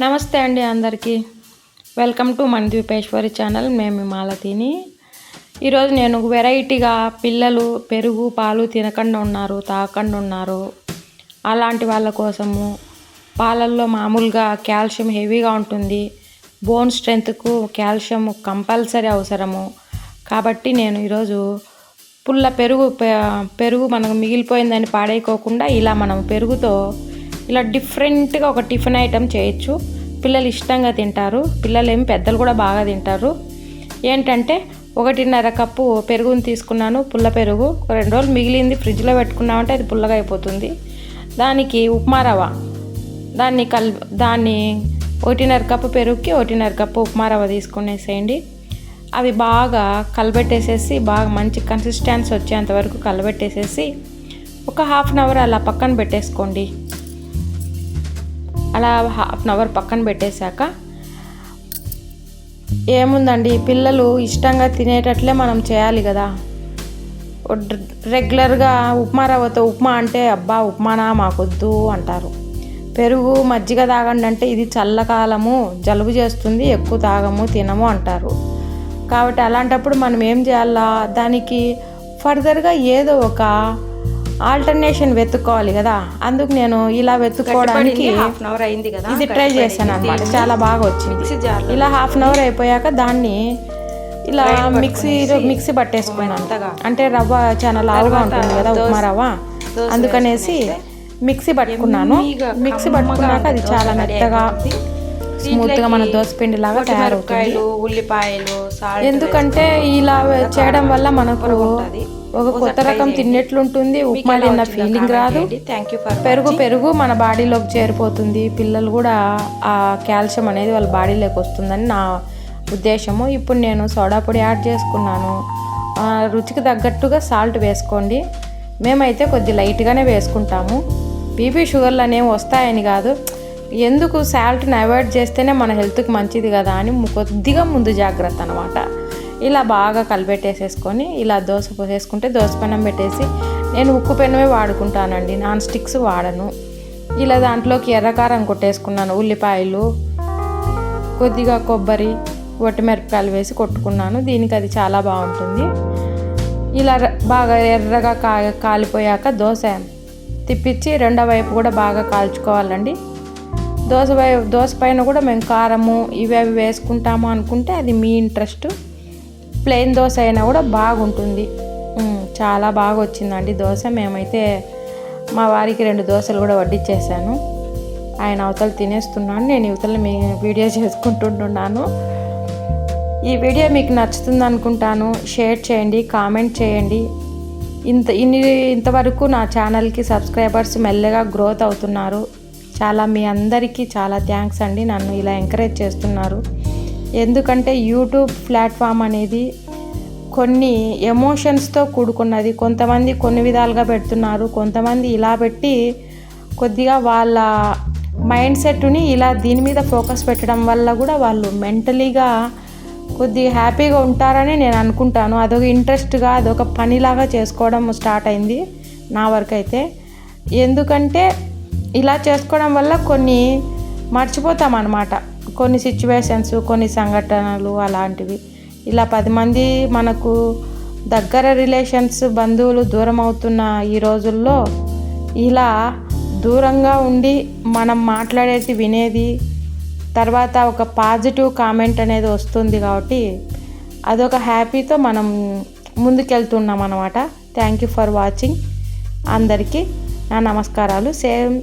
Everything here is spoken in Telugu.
నమస్తే అండి అందరికీ. వెల్కమ్ టు మన ద్వీపేశ్వరి ఛానల్ మేము మాలతిని. ఈరోజు నేను వెరైటీగా పిల్లలు పెరుగు పాలు తినకుండా ఉన్నారు తాగకుండా ఉన్నారు. అలాంటి వాళ్ళ కోసము పాలల్లో మామూలుగా కాల్షియం హెవీగా ఉంటుంది. బోన్ స్ట్రెంత్కు కాల్షియం కంపల్సరీ అవసరము. కాబట్టి నేను ఈరోజు పుల్ల పెరుగు పె- పెరుగు మనకు మిగిలిపోయిందని పాడైకోకుండా ఇలా మనం పెరుగుతో ఇలా డిఫరెంట్గా ఒక టిఫిన్ ఐటెం చేయొచ్చు. పిల్లలు ఇష్టంగా తింటారు. పిల్లలు ఏమి పెద్దలు కూడా బాగా తింటారు. ఏంటంటే ఒకటిన్నర కప్పు పెరుగుని తీసుకున్నాను. పుల్ల పెరుగు. రెండు రోజులు మిగిలింది. ఫ్రిడ్జ్లో పెట్టుకున్నామంటే అది పుల్లగా అయిపోతుంది. దానికి ఉప్మా రవ్వ. దాన్ని కల్ దాన్ని ఒకటిన్నర కప్పు పెరుగుకి ఒకటిన్నర కప్పు ఉప్మా రవ్వ తీసుకునేసేయండి. అవి బాగా కలబెట్టేసేసి బాగా మంచి కన్సిస్టెన్సీ వచ్చేంత వరకు కలబెట్టేసేసి ఒక హాఫ్ అన్ అవర్ అలా పక్కన పెట్టేసుకోండి. అలా హాఫ్ అన్ అవర్ పక్కన పెట్టేశాక ఏముందండి పిల్లలు ఇష్టంగా తినేటట్లే మనం చేయాలి కదా. రెగ్యులర్గా ఉప్మా రవ్వతో ఉప్మా అంటే అబ్బా ఉప్మానా మాకొద్దు అంటారు. పెరుగు మజ్జిగ తాగండి అంటే ఇది చల్లకాలము జలుబు చేస్తుంది ఎక్కువ తాగము తినము అంటారు. కాబట్టి అలాంటప్పుడు మనం ఏం చేయాలా? దానికి ఫర్దర్గా ఏదో ఒక ఆల్టర్నేషన్ వెతుక్కోవాలి కదా. అందుకు నేను ఇలా వెతుక్కోవడానికి హాఫ్ అన్ అవర్ అయింది కదా ఇది ట్రై చేశాను అనమాట చాలా బాగా వచ్చింది. ఇలా హాఫ్ అన్ అవర్ అయిపోయాక దాన్ని ఇలా మిక్సీ మిక్సీ పట్టేసుకున్నాను. అంటే రవ్వ చాలా లావుగా ఉంటుంది కదా ఉప్మా రవ్వ. అందుకనేసి మిక్సీ పట్టుకున్నాను. మిక్సీ పట్టుకున్నాక అది చాలా మెత్తగా స్మూత్గా మన దోసపిండి లాగా తయారవుతుంది. ఉల్లిపాయలు ఎందుకంటే ఇలా చేయడం వల్ల మనకు ఒక కొత్త రకం తిన్నట్లుంటుంది. ఉప్మా తిన్న ఫీలింగ్ రాదు. థ్యాంక్ యూ ఫర్ పెరుగు పెరుగు మన బాడీలోకి చేరిపోతుంది. పిల్లలు కూడా ఆ కాల్షియం అనేది వాళ్ళ బాడీలోకి వస్తుందని నా ఉద్దేశము. ఇప్పుడు నేను సోడా పొడి యాడ్ చేసుకున్నాను. రుచికి తగ్గట్టుగా సాల్ట్ వేసుకోండి. మేమైతే కొద్ది లైట్గానే వేసుకుంటాము. బీపీ షుగర్లు అనేవి వస్తాయని కాదు. ఎందుకు సాల్ట్ని అవాయిడ్ చేస్తేనే మన హెల్త్కి మంచిది కదా అని కొద్దిగా ముందు జాగ్రత్త అనమాట ఇలా బాగా కలిపెట్టేసేసుకొని ఇలా దోశ పోసేసుకుంటే దోశ పెనం పెట్టేసి నేను ఉక్కు పెనమే వాడుకుంటానండి. నాన్ స్టిక్స్ వాడను. ఇలా దాంట్లోకి ఎర్రకారం కొట్టేసుకున్నాను. ఉల్లిపాయలు కొద్దిగా కొబ్బరి మిరపకాయలు వేసి కొట్టుకున్నాను. దీనికి అది చాలా బాగుంటుంది. ఇలా బాగా ఎర్రగా కా కాలిపోయాక దోశ తిప్పించి రెండో వైపు కూడా బాగా కాల్చుకోవాలండి. దోశ దోశ పైన కూడా మేము కారము ఇవి అవి వేసుకుంటాము అనుకుంటే అది మీ ఇంట్రెస్ట్. ప్లెయిన్ దోశ అయినా కూడా బాగుంటుంది. చాలా బాగా వచ్చిందండి దోశ. మేమైతే మా వారికి రెండు దోశలు కూడా వడ్డించేసాను ఆయన అవతల తినేస్తున్నాను నేను ఇవతల మీ వీడియో చేసుకుంటుంటున్నాను. ఈ వీడియో మీకు నచ్చుతుంది అనుకుంటాను. షేర్ చేయండి కామెంట్ చేయండి. ఇంత ఇన్ని ఇంతవరకు నా ఛానల్కి సబ్స్క్రైబర్స్ మెల్లగా గ్రోత్ అవుతున్నారు. చాలా మీ అందరికీ చాలా థ్యాంక్స్ అండి. నన్ను ఇలా ఎంకరేజ్ చేస్తున్నారు. ఎందుకంటే యూట్యూబ్ ప్లాట్ఫామ్ అనేది కొన్ని ఎమోషన్స్తో కూడుకున్నది. కొంతమంది కొన్ని విధాలుగా పెడుతున్నారు. కొంతమంది ఇలా పెట్టి కొద్దిగా వాళ్ళ మైండ్ సెట్ని ఇలా దీని మీద ఫోకస్ పెట్టడం వల్ల కూడా వాళ్ళు మెంటలీగా కొద్దిగా హ్యాపీగా ఉంటారని నేను అనుకుంటాను. అదొక ఇంట్రెస్ట్గా అదొక పనిలాగా చేసుకోవడం స్టార్ట్ అయింది నా వరకు అయితే. ఎందుకంటే ఇలా చేసుకోవడం వల్ల కొన్ని మర్చిపోతాం అన్నమాట కొన్ని సిచ్యువేషన్స్ కొన్ని సంఘటనలు అలాంటివి. ఇలా పది మంది మనకు దగ్గర రిలేషన్స్ బంధువులు దూరం అవుతున్న ఈ రోజుల్లో ఇలా దూరంగా ఉండి మనం మాట్లాడేది వినేది తర్వాత ఒక పాజిటివ్ కామెంట్ అనేది వస్తుంది కాబట్టి అదొక హ్యాపీతో మనం ముందుకెళ్తున్నాం అనమాట థ్యాంక్ యూ ఫర్ వాచింగ్ అందరికీ నా నమస్కారాలు. సేమ్